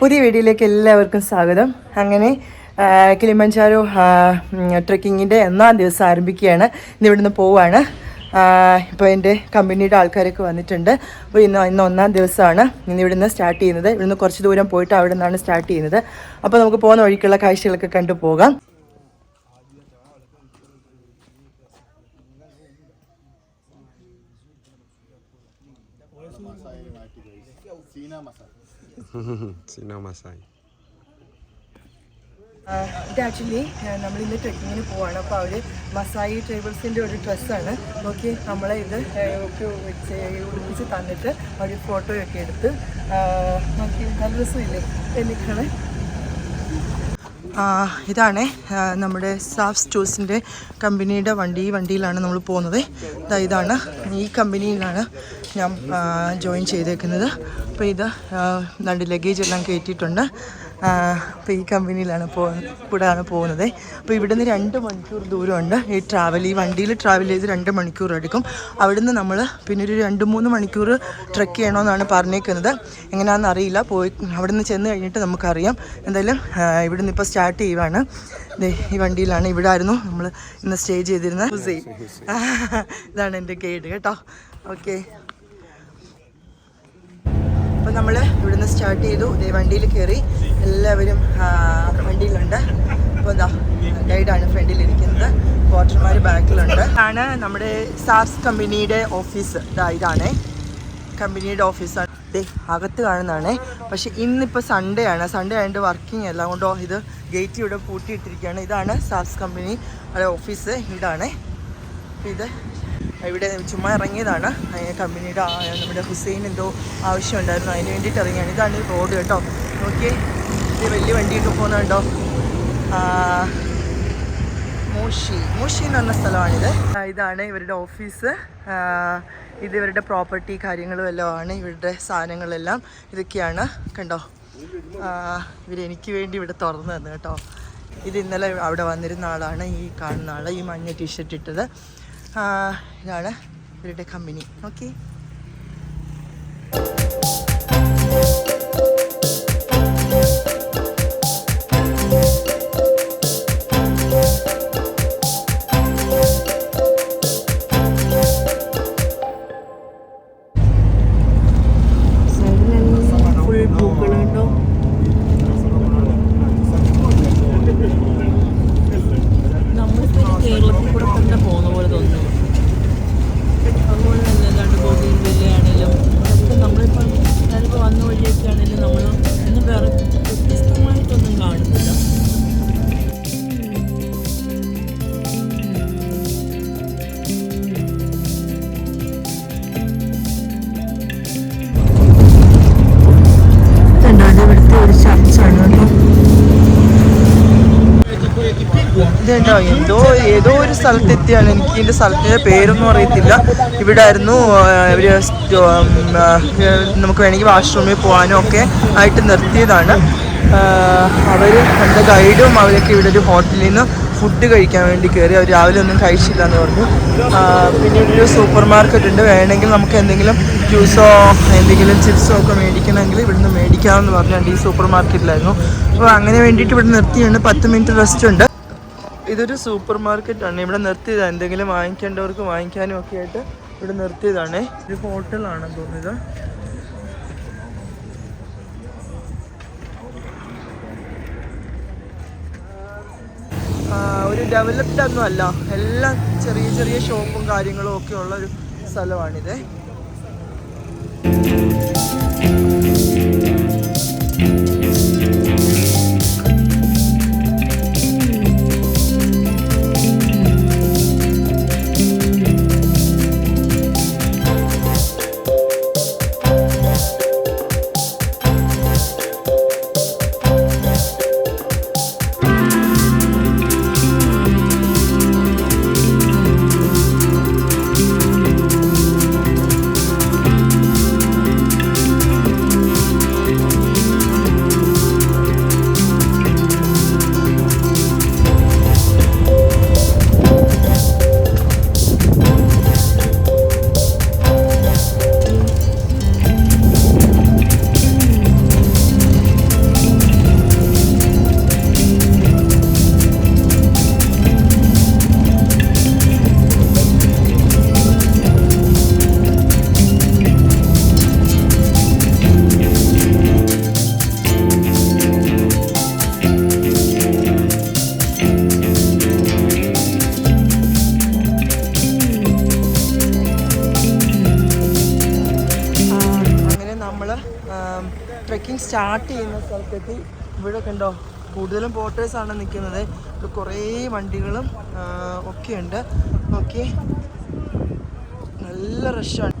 പുതിയ വീഡിയോയിലേക്ക് എല്ലാവർക്കും സ്വാഗതം. അങ്ങനെ കിളിമഞ്ചാരോ ട്രക്കിങ്ങിന്റെ ഒന്നാം ദിവസം ആരംഭിക്കുകയാണ്. ഇന്ന് ഇവിടുന്ന് പോവാണ്. ഇപ്പോൾ എന്റെ കമ്പനിയുടെ ആൾക്കാരൊക്കെ വന്നിട്ടുണ്ട്. അപ്പോൾ ഇന്ന് ഇന്ന് ഒന്നാം ദിവസമാണ്. ഇന്ന് ഇവിടുന്ന് സ്റ്റാർട്ട് ചെയ്യുന്നത്. ഇവിടുന്ന് കുറച്ച് ദൂരം പോയിട്ട് അവിടെ നിന്നാണ് സ്റ്റാർട്ട് ചെയ്യുന്നത്. അപ്പോൾ നമുക്ക് പോകുന്ന വഴിക്കുള്ള കാഴ്ചകളൊക്കെ കണ്ടു പോകാം. ആ, ഇത് ആക്ച്വലി നമ്മൾ ഇന്ന് ട്രെക്കിങ്ങിന് പോവാണ്. അപ്പോൾ അവർ മസായി ട്രൈബൽസിന്റെ ഒരു ഡ്രസ്സാണ്. നോക്കി നമ്മളെ ഇത് ഒക്കെ ഉടുപ്പിച്ച് തന്നിട്ട് അവർ ഫോട്ടോയൊക്കെ എടുത്ത് നോക്കി നല്ല രസമില്ലേ? എനിക്കാണ് ഇതാണ് നമ്മുടെ സാഫ് സ്റ്റോഴ്സിന്റെ കമ്പനിയുടെ വണ്ടി. ഈ വണ്ടിയിലാണ് നമ്മൾ പോകുന്നത് ഇതാ ഇതാണ്. ഈ കമ്പനിയിലാണ് ഞാൻ ജോയിൻ ചെയ്തേക്കുന്നത്. അപ്പോൾ ഇത് രണ്ട് ലഗേജ് എല്ലാം കയറ്റിയിട്ടുണ്ട് അപ്പോൾ ഈ കമ്പനിയിലാണ് പോ കൂടെയാണ് പോകുന്നത്. അപ്പോൾ ഇവിടുന്ന് രണ്ട് മണിക്കൂർ ദൂരമുണ്ട്. ഈ ട്രാവൽ ഈ വണ്ടിയിൽ ട്രാവൽ ചെയ്ത് രണ്ട് മണിക്കൂർ എടുക്കും. അവിടുന്ന് നമ്മൾ പിന്നെ ഒരു രണ്ട് മൂന്ന് മണിക്കൂർ ട്രെക്ക് ചെയ്യണമെന്നാണ് പറഞ്ഞേക്കുന്നത്. എങ്ങനെയാണെന്ന് അറിയില്ല. പോയി അവിടുന്ന് ചെന്ന് കഴിഞ്ഞിട്ട് നമുക്കറിയാം. എന്തായാലും ഇവിടെ ഇവിടുന്ന് ഇപ്പോൾ സ്റ്റാർട്ട് ചെയ്യുവാണ്. ഈ വണ്ടിയിലാണ്. ഇവിടെ ആയിരുന്നു നമ്മൾ ഇന്ന് സ്റ്റേ ചെയ്തിരുന്നത്. ഇതാണ് എന്റെ ഗൈഡ് കേട്ടോ. ഓക്കെ അപ്പോൾ നമ്മൾ ഇവിടുന്ന് സ്റ്റാർട്ട് ചെയ്തു. ഇതേ വണ്ടിയിൽ കയറി എല്ലാവരും വണ്ടിയിലുണ്ട്. അപ്പോൾ ഇതാ ഗൈഡാണ് ഫ്രണ്ടിൽ ഇരിക്കുന്നത്. വാട്ടർമാർ ബാക്കിലുണ്ട്. ആണ് നമ്മുടെ സാർസ് കമ്പനിയുടെ ഓഫീസ് ഇതാ ഇതാണേ. കമ്പനിയുടെ ഓഫീസാണ് ദേ അകത്ത് കാണുന്നതാണേ. പക്ഷേ ഇന്നിപ്പോൾ സൺഡേ ആണ്. സൺഡേ ആയതുകൊണ്ട് വർക്കിംഗ് അല്ല. അതുകൊണ്ടോ ഇത് ഗേറ്റ് ഇവിടെ പൂട്ടിയിട്ടിരിക്കുകയാണ്. ഇതാണ് സാർസ് കമ്പനി ഓഫീസ് അപ്പോൾ ഇത് ഇവിടെ ചുമ്മാ ഇറങ്ങിയതാണ്. കമ്പനിയുടെ നമ്മുടെ ഹുസൈൻ എന്തോ ആവശ്യമുണ്ടായിരുന്നു. അതിന് വേണ്ടിയിട്ട് ഇറങ്ങിയാണ്. ഇതാണ് റോഡ് കേട്ടോ. നോക്കിയേ ഇത് വലിയ വണ്ടിയൊക്കെ പോകുന്നുണ്ടോ? മൂഷി മൂഷി എന്ന് പറഞ്ഞ സ്ഥലമാണിത്. ഇതാണ് ഇവരുടെ ഓഫീസ്. ഇത് ഇവരുടെ പ്രോപ്പർട്ടി കാര്യങ്ങളും എല്ലാം ആണ്. ഇവരുടെ സാധനങ്ങളെല്ലാം ഇതൊക്കെയാണ്. കണ്ടോ? ഇവരെനിക്ക് വേണ്ടി ഇവിടെ തുറന്നു തന്നു കേട്ടോ. ഇത് ഇന്നലെ അവിടെ വന്നിരുന്ന ആളാണ്. ഈ കാണുന്ന ആൾ ഈ മഞ്ഞ ടീഷർട്ട് ഇട്ടത്. ഇതാണ് ഇവരുടെ കമ്പനി. ഓക്കെ ഇതുണ്ടോ? എന്തോ ഏതോ ഒരു സ്ഥലത്തെത്തിയാണ്. എനിക്ക് ഇതിന്റെ സ്ഥലത്തിന്റെ പേരൊന്നും അറിയത്തില്ല. ഇവിടെ ആയിരുന്നു ഇവർ നമുക്ക് വേണമെങ്കിൽ വാഷ്റൂമിൽ പോകാനും ഒക്കെ ആയിട്ട് നിർത്തിയതാണ്. അവർ എന്റെ ഗൈഡും അവരൊക്കെ ഇവിടെ ഒരു ഹോട്ടലിൽ നിന്ന് ഫുഡ് കഴിക്കാൻ വേണ്ടി കയറി. അവർ രാവിലെ ഒന്നും കഴിച്ചില്ല എന്ന് പറഞ്ഞു പിന്നെ ഇവിടെ ഒരു സൂപ്പർ മാർക്കറ്റ് ഉണ്ട്. വേണമെങ്കിൽ നമുക്ക് എന്തെങ്കിലും ജ്യൂസോ എന്തെങ്കിലും ചിപ്സോ ഒക്കെ മേടിക്കണമെങ്കിൽ ഇവിടുന്ന് മേടിക്കാമെന്ന് പറഞ്ഞുകൊണ്ട് ഈ സൂപ്പർ മാർക്കറ്റിലായിരുന്നു. അപ്പോൾ അങ്ങനെ വേണ്ടിയിട്ട് ഇവിടെ നിർത്തിയാണ്. പത്ത് മിനിറ്റ് റെസ്റ്റ് ഉണ്ട്. ഇതൊരു സൂപ്പർ മാർക്കറ്റാണ് ഇവിടെ നിർത്തിയതാണ് എന്തെങ്കിലും വാങ്ങിക്കേണ്ടവർക്ക് വാങ്ങിക്കാനും ഒക്കെ ആയിട്ട് ഇവിടെ നിർത്തിയതാണ്. ഇത് ഹോട്ടലാണെന്ന് തോന്നിയത് ഒരു ഡെവലപ്ഡ് ഒന്നും അല്ല. എല്ലാം ചെറിയ ചെറിയ ഷോപ്പും കാര്യങ്ങളും ഒക്കെ ഉള്ള ഒരു സ്ഥലമാണിത്. സ്റ്റാർട്ട് ചെയ്യുന്ന സ്ഥലത്തെത്തി. ഇവിടെ കണ്ടോ കൂടുതലും ബോട്ടേഴ്സാണ് നിൽക്കുന്നത്. ഇവിടെ കുറേ വണ്ടികളും ഒക്കെയുണ്ട് ഓക്കെ നല്ല റഷാണ്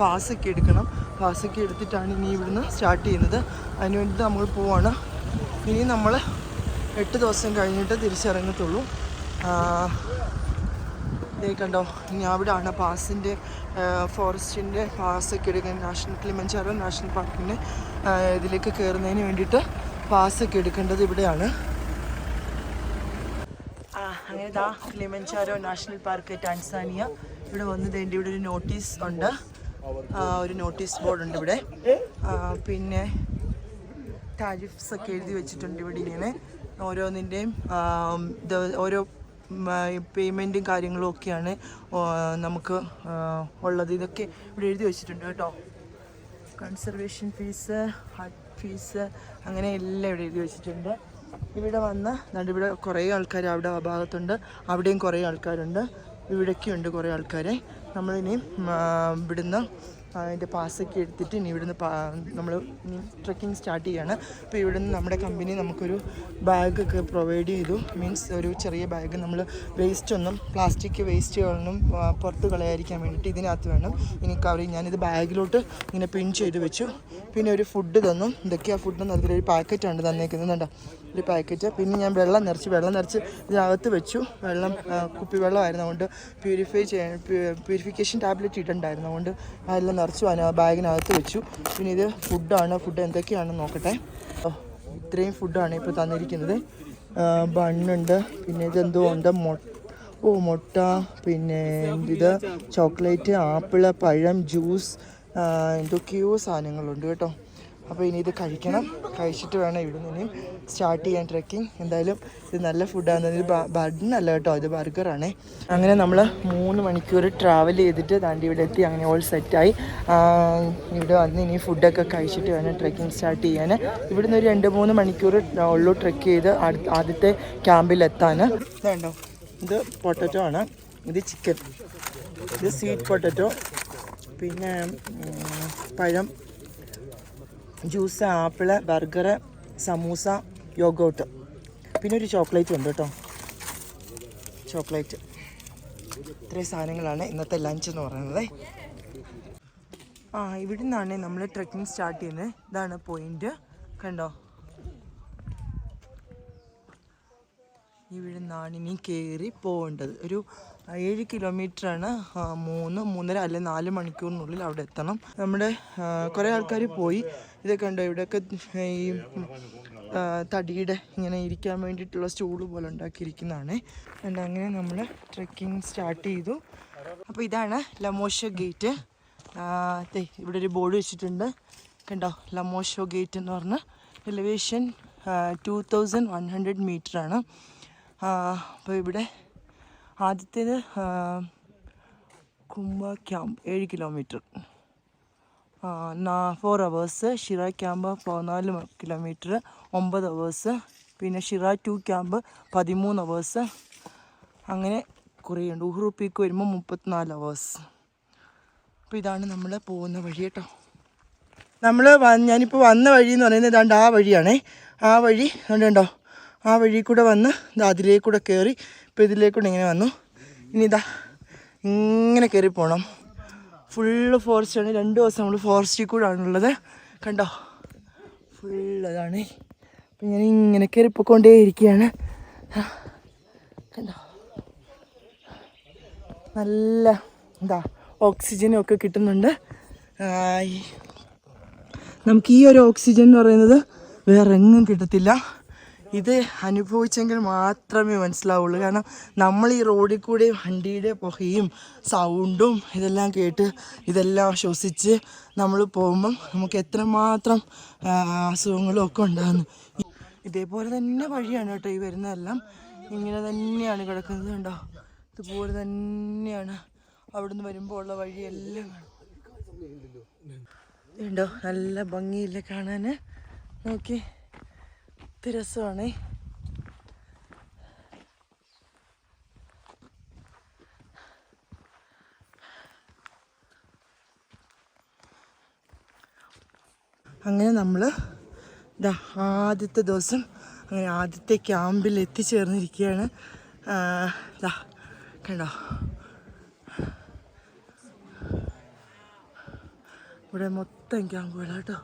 പാസ്സൊക്കെ എടുക്കണം. പാസ്സൊക്കെ എടുത്തിട്ടാണ് ഇനി ഇവിടുന്ന് സ്റ്റാർട്ട് ചെയ്യുന്നത്. അതിന് വേണ്ടിയിട്ട് നമ്മൾ പോവാണ്. ഇനി നമ്മൾ എട്ട് ദിവസം കഴിഞ്ഞിട്ട് തിരിച്ചിറങ്ങത്തുള്ളൂ. കണ്ടോ ഇനി അവിടെയാണ് പാസിന്റെ ഫോറസ്റ്റിന്റെ പാസ്സൊക്കെ എടുക്കാൻ നാഷണൽ കിളിമഞ്ചാറോ നാഷണൽ പാർക്കിന്റെ ഇതിലേക്ക് കയറുന്നതിന് വേണ്ടിയിട്ട് പാസ്സൊക്കെ എടുക്കേണ്ടത് ഇവിടെയാണ്. ആ അങ്ങനെ ദാ നാഷണൽ പാർക്ക് ടാൻസാനിയ ഇവിടെ വന്നത് എന്റെ ഇവിടെ ഒരു നോട്ടീസ് ഉണ്ട്. ഒരു നോട്ടീസ് ബോർഡ് ഉണ്ട് ഇവിടെ പിന്നെ ടാരിഫ്സ് ഒക്കെ എഴുതി വെച്ചിട്ടുണ്ട് ഇവിടെ ഇങ്ങനെ. ഓരോന്നിന്റെയും ഓരോ പേയ്മെന്റും കാര്യങ്ങളും ഒക്കെയാണ് നമുക്ക് ഉള്ളത്. ഇതൊക്കെ ഇവിടെ എഴുതി വെച്ചിട്ടുണ്ട് കേട്ടോ. കൺസർവേഷൻ ഫീസ് ഹട്ട് ഫീസ് അങ്ങനെ എല്ലാം ഇവിടെ എഴുതി വെച്ചിട്ടുണ്ട്. ഇവിടെ വന്ന നടുവിടെ കുറേ ആൾക്കാർ അവിടെ ആ ഭാഗത്തുണ്ട്. അവിടെയും കുറേ ആൾക്കാരുണ്ട്. ഇവിടേക്കുണ്ട് കുറേ ആൾക്കാരെ. നമ്മളിനി ഇവിടുന്ന് അതിന്റെ പാസ്സൊക്കെ എടുത്തിട്ട് ഇനി ഇവിടുന്ന് നമ്മൾ ഇനി ട്രക്കിംഗ് സ്റ്റാർട്ട് ചെയ്യാണ്. അപ്പോൾ ഇവിടുന്ന് നമ്മുടെ കമ്പനി നമുക്കൊരു ബാഗൊക്കെ പ്രൊവൈഡ് ചെയ്തു. മീൻസ് ഒരു ചെറിയ ബാഗ് നമ്മൾ വേസ്റ്റ് ഒന്നും പ്ലാസ്റ്റിക് വേസ്റ്റുകളൊന്നും പുറത്ത് കളയാതിരിക്കാൻ വേണ്ടിയിട്ട് ഇതിനകത്ത് വേണം. ഇനി കവർ ഞാനിത് ബാഗിലോട്ട് ഇങ്ങനെ പിൻ ചെയ്ത് വെച്ചു. പിന്നെ ഒരു ഫുഡ് തന്നു. ഇതൊക്കെയാ ഫുഡ് നല്ലൊരു പാക്കറ്റാണ് തന്നേക്കുന്നത്. കണ്ടോ? ഒരു പാക്കറ്റ് പിന്നെ ഞാൻ വെള്ളം നിറച്ച് വെള്ളം നിറച്ച് ഇതിനകത്ത് വെച്ചു. വെള്ളം കുപ്പി വെള്ളമായിരുന്നു അതുകൊണ്ട് പ്യൂരിഫൈ ചെയ്യാൻ പ്യൂരിഫിക്കേഷൻ ടാബ്ലറ്റ് ഇട്ടുണ്ടായിരുന്നു അതുകൊണ്ട് അതെല്ലാം നിറച്ചു ബാഗിനകത്ത് വെച്ചു. പിന്നെ ഇത് ഫുഡാണ്. ഫുഡ് എന്തൊക്കെയാണെന്ന് നോക്കട്ടെ. ഇത്രയും ഫുഡാണ് ഇപ്പോൾ തന്നിരിക്കുന്നത്. ബണ്ണുണ്ട്. പിന്നെ ഇതെന്തോ ഉണ്ട്. ഓ മുട്ട. പിന്നെ ഇത് ചോക്ലേറ്റ് ആപ്പിൾ പഴം ജ്യൂസ് എന്തൊക്കെയോ സാധനങ്ങളുണ്ട് കേട്ടോ. അപ്പോൾ ഇനി ഇത് കഴിക്കണം. കഴിച്ചിട്ട് വേണം ഇവിടുന്ന് ഇനിയും സ്റ്റാർട്ട് ചെയ്യാൻ ട്രെക്കിംഗ് എന്തായാലും ഇത് നല്ല ഫുഡാണ്. ഇത് ബണ്ണല്ല കേട്ടോ. ഇത് ബർഗറാണ്. അങ്ങനെ നമ്മൾ മൂന്ന് മണിക്കൂർ ട്രാവൽ ചെയ്തിട്ട് താണ്ടി ഇവിടെ എത്തി. അങ്ങനെ ഓൾ സെറ്റായി ഇവിടെ വന്ന് ഇനി ഫുഡൊക്കെ കഴിച്ചിട്ട് വേണം ട്രെക്കിംഗ് സ്റ്റാർട്ട് ചെയ്യാൻ. ഇവിടുന്ന് ഒരു രണ്ട് മൂന്ന് മണിക്കൂർ ഉള്ളു ട്രെക്ക് ചെയ്ത് ആദ്യത്തെ ക്യാമ്പിൽ എത്താൻ. ഇതുണ്ടോ. ഇത് പൊട്ടറ്റോ ആണ്. ഇത് ചിക്കൻ ഇത് സ്വീറ്റ് പൊട്ടറ്റോ പിന്നെ പഴം. Juice apple burger samosa yogurt. പിന്നെ ഒരു ചോക്ലേറ്റ് ഉണ്ട് കേട്ടോ. ചോക്ലേറ്റ്. ഇത്രയും സാധനങ്ങളാണ് ഇന്നത്തെ ലഞ്ച് എന്ന് പറയുന്നത്. ആ ഇവിടെ നിന്നാണ് നമ്മൾ ട്രെക്കിംഗ് സ്റ്റാർട്ട് ചെയ്യുന്നത്. ഇതാണ് പോയിന്റ് കണ്ടോ? ഇവിടെ നിന്നാണ് ഇനി കയറി പോകേണ്ടത്. ഒരു ഏഴ് കിലോമീറ്ററാണ് മൂന്ന് മൂന്നര അല്ലെ നാല് മണിക്കൂറിനുള്ളിൽ അവിടെ എത്തണം. നമ്മുടെ കുറെ ആൾക്കാർ പോയി. ഇതൊക്കെ ഉണ്ടോ ഇവിടെയൊക്കെ ഈ തടിയുടെ ഇങ്ങനെ ഇരിക്കാൻ വേണ്ടിയിട്ടുള്ള സ്റ്റൂൾ പോലെ ഉണ്ടാക്കിയിരിക്കുന്നതാണ്. അങ്ങനെ നമ്മൾ ട്രെക്കിംഗ് സ്റ്റാർട്ട് ചെയ്തു. അപ്പോൾ ഇതാണ് ലമോഷ ഗേറ്റ്. ദേ ഇവിടെ ഒരു ബോർഡ് വെച്ചിട്ടുണ്ട്. കണ്ടോ ലമോഷോ ഗേറ്റ് എന്ന് പറഞ്ഞ. Elevation two thousand one hundred മീറ്ററാണ് അപ്പോൾ ഇവിടെ ആദ്യത്തേത് കുമ്പ ക്യാമ്പ് ഏഴ് kilometre. Four hours Shira camp പതിനാല് കിലോമീറ്റർ ഒമ്പത് അവേഴ്സ് പിന്നെ ഷിറ ടു ക്യാമ്പ് പതിമൂന്ന് അവേഴ്സ്. അങ്ങനെ കുറേയുണ്ട് ഉഹ്റു പീക്ക് വരുമ്പോൾ മുപ്പത്തിനാല് അവേഴ്സ്. അപ്പോൾ ഇതാണ് നമ്മൾ പോകുന്ന വഴി കേട്ടോ. നമ്മൾ ഞാനിപ്പോൾ വന്ന വഴി എന്ന് പറയുന്നത് ഇതാണ്ട് ആ വഴിയാണേ. ആ വഴി കണ്ടോ? ആ വഴി കൂടെ വന്ന് അതിലേക്കൂടെ കയറി ഇപ്പോൾ ഇതിലേക്കൂടെ ഇങ്ങനെ വന്നു. ഇനി ഇതാ ഇങ്ങനെ കയറി പോകണം ഫുള്ള് ഫോറസ്റ്റാണ് രണ്ട് ദിവസം നമ്മൾ ഫോറസ്റ്റിൽ കൂടെ ആണുള്ളത് കണ്ടോ? ഫുള്ള് അതാണ് അപ്പം ഞാൻ ഇങ്ങനെ കയറി പോയിക്കൊണ്ടേ ഇരിക്കുകയാണ്. കണ്ടോ? നല്ല എന്താ ഓക്സിജനും ഒക്കെ കിട്ടുന്നുണ്ട്. നമുക്ക് ഈ ഒരു ഓക്സിജൻ എന്ന് പറയുന്നത് വേറെ എങ്ങും കിട്ടത്തില്ല. ഇത് അനുഭവിച്ചെങ്കിൽ മാത്രമേ മനസ്സിലാവുള്ളൂ. കാരണം നമ്മൾ ഈ റോഡിൽ കൂടെ വണ്ടിയുടെ പുകയും സൗണ്ടും ഇതെല്ലാം കേട്ട് ഇതെല്ലാം ശ്വസിച്ച് നമ്മൾ പോകുമ്പം നമുക്ക് എത്രമാത്രം അസുഖങ്ങളും ഒക്കെ ഉണ്ടാകുന്നു. ഇതേപോലെ തന്നെ വഴിയാണ് കേട്ടോ ഈ വരുന്നതെല്ലാം. ഇങ്ങനെ തന്നെയാണ് കിടക്കുന്നത് കണ്ടോ? ഇതുപോലെ തന്നെയാണ് അവിടുന്ന് വരുമ്പോൾ ഉള്ള വഴിയെല്ലാം ഉണ്ടോ നല്ല ഭംഗിയില്ല കാണാൻ നോക്കി. ഇത് രസമാണേ. അങ്ങനെ നമ്മൾ ഇതാ ആദ്യത്തെ ദിവസം അങ്ങനെ ആദ്യത്തെ ക്യാമ്പിൽ എത്തിച്ചേർന്നിരിക്കുകയാണ്. ഇതാ കണ്ടോ? ഇവിടെ മൊത്തം ക്യാമ്പുകളാട്ടോ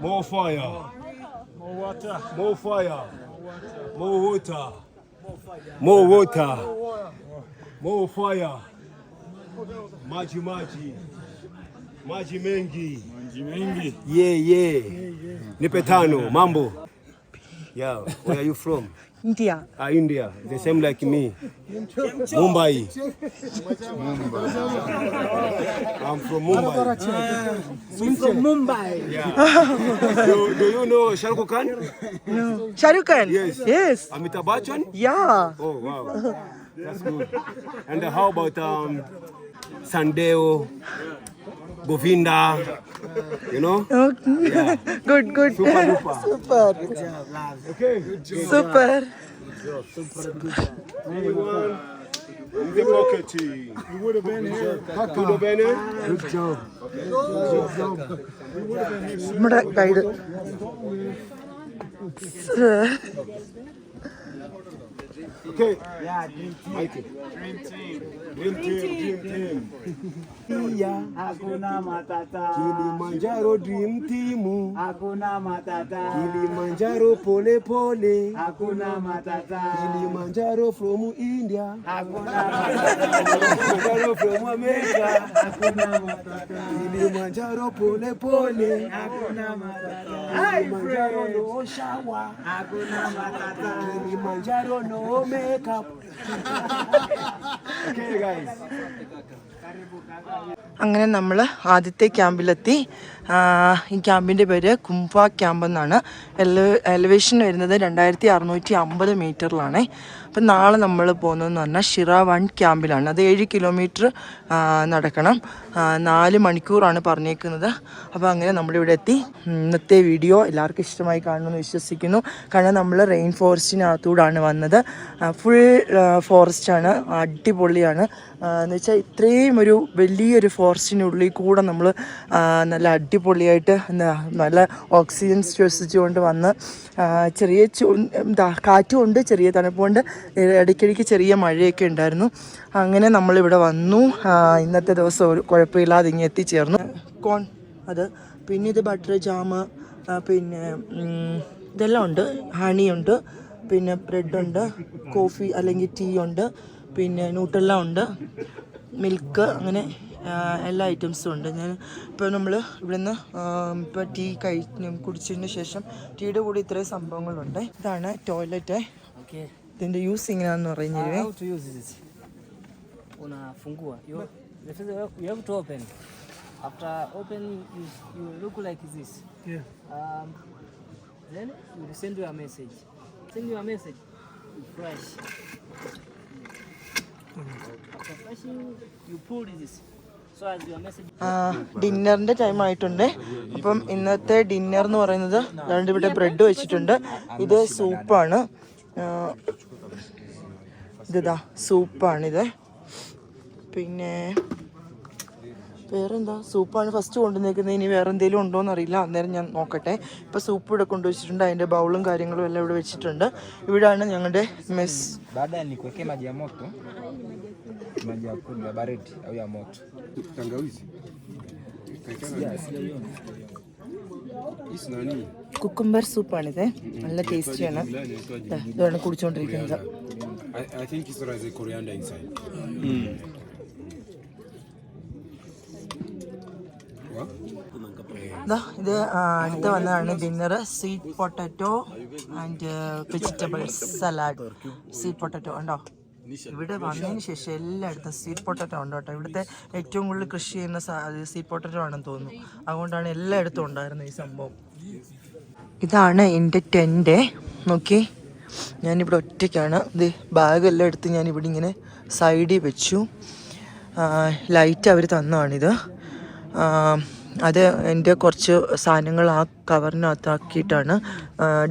More fire. More water. More fire. More water. More water. More fire. Maji maji. Maji mengi. Maji mengi. Yeah, yeah. Nipe tano. Mambo. Yeah. Where are you from? India. Ah, India. The same like me. Mumbai. Mumbai. I'm from Mumbai. Ah. I'm from Mumbai. Yeah. do, do you know Shahrukh Khan? No. Shahrukh Khan? Yes. Yes. Amitabh Bachchan? Yeah. Oh, wow. That's good. And how about um, Sandeo? Govinda, you know. Okay. Yeah. Good, good. Super duper. Super. Good job, lads. Okay. Good job. Super. Good job. Super duper. Anyone? In the pocket. You would have been here. You would have been here. Good job. Good job. You would have been here. Good job. Okay. Yeah, dream team. Dream team. Dream team. Dream team. Yeah. Hakuna matata, Kilimanjaro Dream Team. hakuna matata, Kilimanjaro Pole Pole. hakuna matata, Kilimanjaro from India. hakuna matata, Kilimanjaro from America. hakuna matata, Kilimanjaro Pole Pole. hakuna matata, Kilimanjaro no shower. hakuna matata. Kilimanjaro no makeup. okay guys. അങ്ങനെ നമ്മൾ ആദ്യത്തെ ക്യാമ്പിലെത്തി ഈ ക്യാമ്പിന്റെ പേര് കുംഭ camp എന്നാണ് എല elevation വരുന്നത് രണ്ടായിരത്തി അറുന്നൂറ്റി അമ്പത് മീറ്ററിലാണ് അപ്പം നാളെ നമ്മൾ പോകുന്നതെന്ന് പറഞ്ഞാൽ ഷിറ വൺ ക്യാമ്പിലാണ്. അത് ഏഴ് കിലോമീറ്റർ നടക്കണം. നാല് മണിക്കൂറാണ് പറഞ്ഞേക്കുന്നത്. അപ്പോൾ അങ്ങനെ നമ്മളിവിടെ എത്തി. ഇന്നത്തെ വീഡിയോ എല്ലാവർക്കും ഇഷ്ടമായി കാണുമെന്ന് വിശ്വസിക്കുന്നു. കാരണം നമ്മൾ റെയിൻ ഫോറസ്റ്റിനകത്തൂടാണ് വന്നത്. ഫുൾ ഫോറസ്റ്റാണ് അടിപൊളിയാണ്. എന്ന് വെച്ചാൽ ഇത്രയും ഒരു വലിയൊരു ഫോറസ്റ്റിനുള്ളിൽ കൂടെ നമ്മൾ നല്ല അടിപൊളിയായിട്ട് നല്ല ഓക്സിജൻ ശ്വസിച്ചുകൊണ്ട് വന്ന് ചെറിയ എന്താ കാറ്റുമുണ്ട് ചെറിയ തണുപ്പുണ്ട് ഇടയ്ക്കിടയ്ക്ക് ചെറിയ മഴയൊക്കെ ഉണ്ടായിരുന്നു. അങ്ങനെ നമ്മളിവിടെ വന്നു. ഇന്നത്തെ ദിവസം ഒരു കുഴപ്പമില്ലാതെ ഇങ്ങനെ എത്തിച്ചേർന്നു. കോൺ അത് പിന്നെ ഇത് ബട്ടർ ജാമ് പിന്നെ ഇതെല്ലാം ഉണ്ട്. ഹണിയുണ്ട് പിന്നെ ബ്രെഡുണ്ട് കോഫി അല്ലെങ്കിൽ ടീ ഉണ്ട്. പിന്നെ ന്യൂട്രല്ല ഉണ്ട് മിൽക്ക് അങ്ങനെ എല്ലാ ഐറ്റംസും ഉണ്ട് ഞാൻ ഇപ്പോൾ നമ്മൾ ഇവിടുന്ന് ഇപ്പോൾ ടീ കഴി കുടിച്ചതിന് ശേഷം ടീയുടെ കൂടെ ഇത്രയും സംഭവങ്ങളുണ്ട് ഇതാണ് ടോയ്ലറ്റ് ഇതിന്റെ യൂസ് എങ്ങനെയാണെന്ന് പറഞ്ഞു തരുവേ After open, you, you look like this. Yeah. Um, then we send you a message. Send you a message. Fresh. ഡിന്നറിന്റെ ടൈം ആയിട്ടുണ്ട്. അപ്പം ഇന്നത്തെ ഡിന്നർ എന്ന് പറയുന്നത് രണ്ട് ഇവിടെ ബ്രെഡ് വെച്ചിട്ടുണ്ട്. ഇത് സൂപ്പാണ്. ഇതാ സൂപ്പാണിത്. പിന്നെ വേറെന്താ? സൂപ്പാണ് ഫസ്റ്റ് കൊണ്ടുവന്നേക്കുന്നത് ഇനി വേറെ എന്തെങ്കിലും ഉണ്ടോ എന്നറിയില്ല അന്നേരം ഞാൻ നോക്കട്ടെ. ഇപ്പോൾ സൂപ്പ് ഇവിടെ കൊണ്ടുവച്ചിട്ടുണ്ട്. അതിന്റെ ബൗളും കാര്യങ്ങളും എല്ലാം ഇവിടെ വെച്ചിട്ടുണ്ട്. ഇവിടാണ് ഞങ്ങളുടെ മെസ് കുക്കുംബർ സൂപ്പാണിത്. നല്ല ടേസ്റ്റിയാണ്. ഇതാണ് കുടിച്ചുകൊണ്ടിരിക്കുന്നത് I, I think it's rice coriander inside. What? ഇത് അടുത്ത് വന്നതാണ് dinner sweet potato and vegetable salad sweet potato ഉണ്ടോ? ഇവിടെ വന്നതിന് ശേഷം എല്ലായിടത്തും സ്വീറ്റ് പൊട്ടറ്റോ ഉണ്ട് കേട്ടോ. ഇവിടുത്തെ ഏറ്റവും കൂടുതൽ കൃഷി ചെയ്യുന്ന സ്വീറ്റ് പൊട്ടറ്റോ ആണെന്ന് തോന്നുന്നു. അതുകൊണ്ടാണ് എല്ലായിടത്തും ഉണ്ടായിരുന്നത് ഈ സംഭവം. ഇതാണ് എന്റെ ടെന്റ് നോക്കി. ഞാനിവിടെ ഒറ്റയ്ക്കാണ്. ഇത് ബാഗെല്ലാം എടുത്ത് ഞാനിവിടെ ഇങ്ങനെ സൈഡിൽ വെച്ചു. ലൈറ്റ് അവർ തന്നതാണിത്. അത് എന്റെ കുറച്ച് സാധനങ്ങൾ ആ കവറിനകത്താക്കിയിട്ടാണ്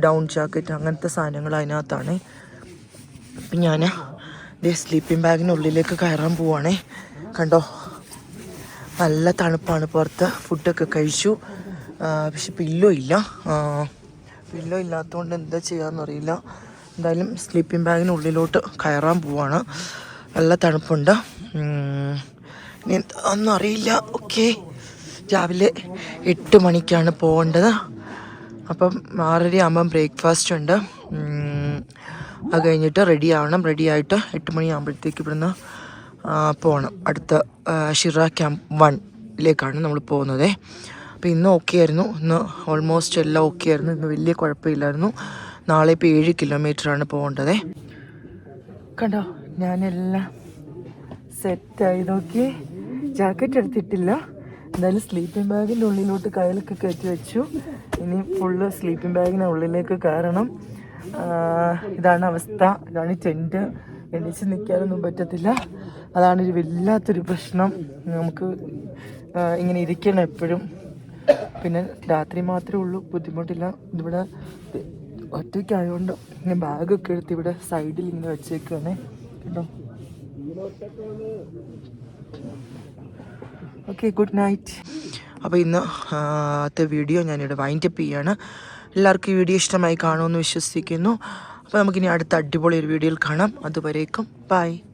ഡൗൺ ജാക്കറ്റ് അങ്ങനത്തെ സാധനങ്ങൾ അതിനകത്താണ്. അപ്പം ഞാൻ ദേ സ്ലീപ്പിംഗ് ബാഗിനുള്ളിലേക്ക് കയറാൻ പോവാണേ. കണ്ടോ? നല്ല തണുപ്പാണ്. പുറത്ത് ഫുഡൊക്കെ കഴിച്ചു. പക്ഷെ പില്ലോ ഇല്ല. പില്ലോ ഇല്ലാത്തതുകൊണ്ട് എന്താ ചെയ്യാമെന്നറിയില്ല എന്തായാലും സ്ലീപ്പിംഗ് ബാഗിനുള്ളിലോട്ട് കയറാൻ പോവാണ്. നല്ല തണുപ്പുണ്ട്. ഇനി എന്താണെന്ന് അറിയില്ല ഓക്കെ. രാവിലെ എട്ട് മണിക്കാണ് പോകേണ്ടത്. അപ്പം ആറര ആകുമ്പം ബ്രേക്ക്ഫാസ്റ്റ് ഉണ്ട്. അത് കഴിഞ്ഞിട്ട് റെഡി ആവണം. റെഡി ആയിട്ട് എട്ട് മണിയാകുമ്പോഴത്തേക്ക് ഇവിടുന്ന് പോകണം അടുത്ത ഷിറ ക്യാമ്പ് വണ്ണിലേക്കാണ് നമ്മൾ പോകുന്നത്. അപ്പോൾ ഇന്ന് ഓക്കെ ആയിരുന്നു. ഇന്ന് ഓൾമോസ്റ്റ് എല്ലാം ഓക്കെ ആയിരുന്നു. ഇന്ന് വലിയ കുഴപ്പമില്ലായിരുന്നു. നാളെ ഇപ്പോൾ ഏഴ് കിലോമീറ്ററാണ് പോകേണ്ടത്. കണ്ടോ? ഞാനെല്ലാം സെറ്റായി നോക്കി. ജാക്കറ്റ് എടുത്തിട്ടില്ല. എന്തായാലും സ്ലീപ്പിംഗ് ബാഗിന്റെ ഉള്ളിലോട്ട് കയ്യിലൊക്കെ കയറ്റി വെച്ചു. ഇനി ഫുള്ള് സ്ലീപ്പിംഗ് ബാഗിന്റെ ഉള്ളിലേക്ക് കയറണം. ഇതാണ് അവസ്ഥ. ഇതാണ് ടെന്റ് എണീച്ച് നിൽക്കാനൊന്നും പറ്റത്തില്ല. അതാണ് ഒരു വല്ലാത്തൊരു പ്രശ്നം. നമുക്ക് ഇങ്ങനെ ഇരിക്കണം എപ്പോഴും. പിന്നെ രാത്രി മാത്രമേ ഉള്ളൂ. ബുദ്ധിമുട്ടില്ല. ഇവിടെ ഒറ്റയ്ക്കായതുകൊണ്ട് ഇങ്ങനെ ബാഗൊക്കെ എടുത്ത് ഇവിടെ സൈഡിൽ ഇങ്ങനെ വെച്ചേക്കുവാണേ. കേട്ടോ ഓക്കെ ഗുഡ് നൈറ്റ് അപ്പോൾ ഇന്നത്തെ വീഡിയോ ഞാനിവിടെ വൈൻഡ് അപ്പ് ചെയ്യാണ്. എല്ലാവർക്കും ഈ വീഡിയോ ഇഷ്ടമായി കാണുമെന്ന് വിശ്വസിക്കുന്നു. അപ്പോൾ നമുക്കിനി അടുത്ത അടിപൊളി ഒരു വീഡിയോയിൽ കാണാം. അതുവരേക്കും ബൈ